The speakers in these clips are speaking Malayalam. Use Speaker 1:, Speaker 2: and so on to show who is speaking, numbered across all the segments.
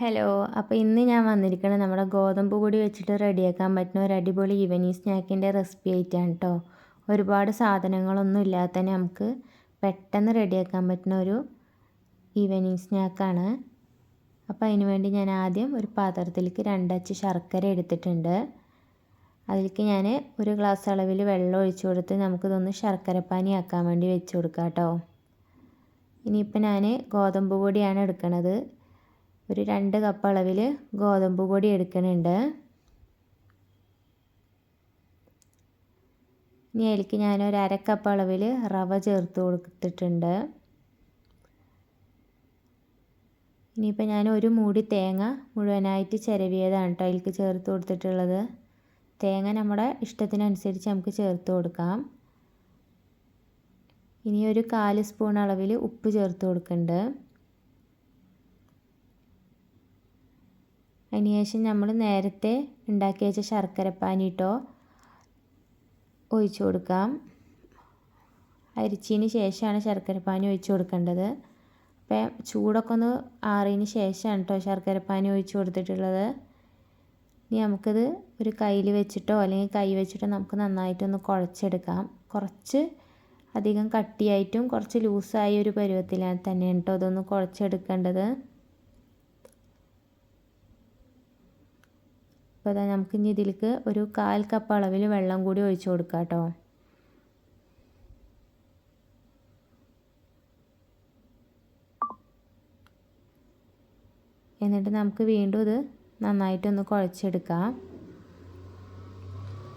Speaker 1: ഹലോ അപ്പോൾ ഇന്ന് ഞാൻ വന്നിരിക്കുന്നത് നമ്മുടെ ഗോതമ്പ് പൊടി വെച്ചിട്ട് റെഡിയാക്കാൻ പറ്റുന്ന ഒരു അടിപൊളി ഈവനിങ് സ്നാക്കിന്റെ റെസിപ്പി ആയിട്ടാണ് കേട്ടോ ഒരുപാട് സാധനങ്ങളൊന്നും ഇല്ലാതെ തന്നെ നമുക്ക് പെട്ടെന്ന് റെഡിയാക്കാൻ പറ്റുന്ന ഒരു ഈവനിങ് സ്നാക്കാണ് അപ്പോൾ അതിന് വേണ്ടി ഞാൻ ആദ്യം ഒരു പാത്രത്തിലേക്ക് രണ്ടച്ച് ശർക്കര എടുത്തിട്ടുണ്ട്. അതിലേക്ക് ഞാൻ ഒരു ഗ്ലാസ് അളവിൽ വെള്ളം ഒഴിച്ചു കൊടുത്ത് നമുക്കിതൊന്ന് ശർക്കരപ്പാനി ആക്കാൻ വേണ്ടി വെച്ച് കൊടുക്കാം കേട്ടോ ഇനിയിപ്പോൾ ഞാൻ ഗോതമ്പ് പൊടിയാണ് എടുക്കുന്നത് ഒരു രണ്ട് കപ്പ് അളവിൽ ഗോതമ്പ് പൊടി എടുക്കുന്നുണ്ട് ഇനി അതിലേക്ക് ഞാൻ ഒരു അരക്കപ്പ് കപ്പ് അളവിൽ റവ ചേർത്ത് കൊടുത്തിട്ടുണ്ട്. ഇനിയിപ്പോൾ ഞാൻ ഒരു മൂടി തേങ്ങ മുഴുവനായിട്ട് ചിരവിയതാണ് കേട്ടോ അതിലേക്ക് ചേർത്ത് കൊടുത്തിട്ടുള്ളത്. തേങ്ങ നമ്മുടെ ഇഷ്ടത്തിനനുസരിച്ച് നമുക്ക് ചേർത്ത് കൊടുക്കാം. ഇനി ഒരു കാൽ സ്പൂൺ അളവിൽ ഉപ്പ് ചേർത്ത് കൊടുക്കുന്നുണ്ട് അതിനുശേഷം നമ്മൾ നേരത്തെ ഉണ്ടാക്കി വെച്ച ശർക്കരപ്പാനിട്ടോ ഒഴിച്ചു കൊടുക്കാം. അരിച്ചതിന് ശേഷമാണ് ശർക്കരപ്പാനി ഒഴിച്ചു കൊടുക്കേണ്ടത്. അപ്പോൾ ചൂടൊക്കെ ഒന്ന് ആറിയതിന് ശേഷമാണ് കേട്ടോ ശർക്കരപ്പാനി ഒഴിച്ചു കൊടുത്തിട്ടുള്ളത്. ഇനി നമുക്കത് ഒരു കയ്യിൽ വെച്ചിട്ടോ അല്ലെങ്കിൽ കൈ വെച്ചിട്ടോ നമുക്ക് നന്നായിട്ടൊന്ന് കുഴച്ചെടുക്കാം. കുറച്ച് അധികം കട്ടിയായിട്ടും കുറച്ച് ലൂസായ ഒരു പരുവത്തിലാണ് തന്നെയാണ് കേട്ടോ അതൊന്ന് കുഴച്ചെടുക്കേണ്ടത്. അപ്പോൾ അതാ നമുക്ക് ഇനി ഇതിലേക്ക് ഒരു കാൽ കപ്പ് അളവിൽ വെള്ളം കൂടി ഒഴിച്ചു കൊടുക്കാം കേട്ടോ. എന്നിട്ട് നമുക്ക് വീണ്ടും ഇത് നന്നായിട്ടൊന്ന് കുഴച്ചെടുക്കാം.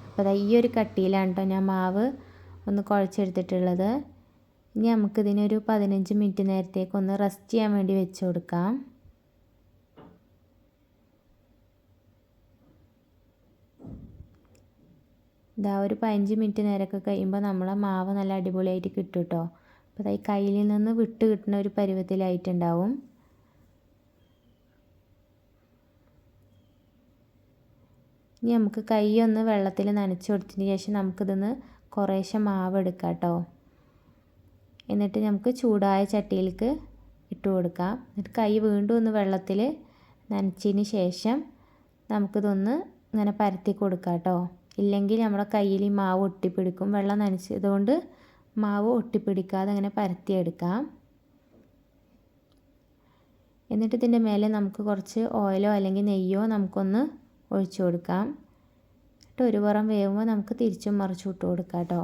Speaker 1: അപ്പോൾ ഈ ഒരു കട്ടിയിലാണ് കേട്ടോ ഞാൻ മാവ് ഒന്ന് കുഴച്ചെടുത്തിട്ടുള്ളത്. ഇനി നമുക്കിതിനൊരു പതിനഞ്ച് മിനിറ്റ് നേരത്തേക്ക് ഒന്ന് റെസ്റ്റ് ചെയ്യാൻ വേണ്ടി വെച്ച് കൊടുക്കാം. ഇതാ ഒരു പതിനഞ്ച് മിനിറ്റ് നേരമൊക്കെ കഴിയുമ്പോൾ നമ്മളെ മാവ് നല്ല അടിപൊളിയായിട്ട് കിട്ടും കേട്ടോ അപ്പോൾ ഈ കയ്യിൽ നിന്ന് വിട്ട് കിട്ടുന്ന ഒരു പരുവത്തിലായിട്ടുണ്ടാവും. ഇനി നമുക്ക് കൈ ഒന്ന് വെള്ളത്തിൽ നനച്ച് കൊടുത്തതിന് ശേഷം നമുക്കിതൊന്ന് കുറേശ്ശെ മാവ് എടുക്കാം കേട്ടോ എന്നിട്ട് നമുക്ക് ചൂടായ ചട്ടിയിലേക്ക് ഇട്ട് കൊടുക്കാം. എന്നിട്ട് കൈ വീണ്ടും ഒന്ന് വെള്ളത്തിൽ നനച്ചതിന് ശേഷം നമുക്കിതൊന്ന് ഇങ്ങനെ പരത്തി കൊടുക്കാം കേട്ടോ ഇല്ലെങ്കിൽ നമ്മുടെ കയ്യിൽ ഈ മാവ് ഒട്ടിപ്പിടിക്കും. വെള്ളം നനച്ചതുകൊണ്ട് മാവ് ഒട്ടിപ്പിടിക്കാതെ അങ്ങനെ പരത്തിയെടുക്കാം. എന്നിട്ട് ഇതിന്റെ മേലെ നമുക്ക് കുറച്ച് ഓയിലോ അല്ലെങ്കിൽ നെയ്യോ നമുക്കൊന്ന് ഒഴിച്ചു കൊടുക്കാം. എന്നിട്ട് ഒരു പുറം വേവുമ്പോൾ നമുക്ക് തിരിച്ചും മറിച്ചു ഇട്ട് കൊടുക്കാം കേട്ടോ.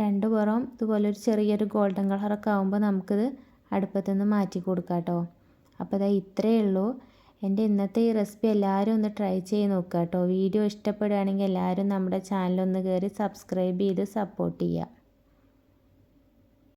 Speaker 1: രണ്ട് പുറം ഇതുപോലെ ഒരു ചെറിയൊരു ഗോൾഡൻ കളറൊക്കെ ആകുമ്പോൾ നമുക്കിത് അടുപ്പത്തു നിന്ന് മാറ്റി കൊടുക്കാം കേട്ടോ അപ്പോൾ ഇതാ ഇത്രയേ ഉള്ളൂ. എന്റെ ഇന്നത്തെ ഈ റെസിപ്പി എല്ലാവരും ഒന്ന് ട്രൈ ചെയ്ത് നോക്കുക കേട്ടോ വീഡിയോ ഇഷ്ടപ്പെടുകയാണെങ്കിൽ എല്ലാവരും നമ്മുടെ ചാനലൊന്ന് കയറി സബ്സ്ക്രൈബ് ചെയ്ത് സപ്പോർട്ട് ചെയ്യുക.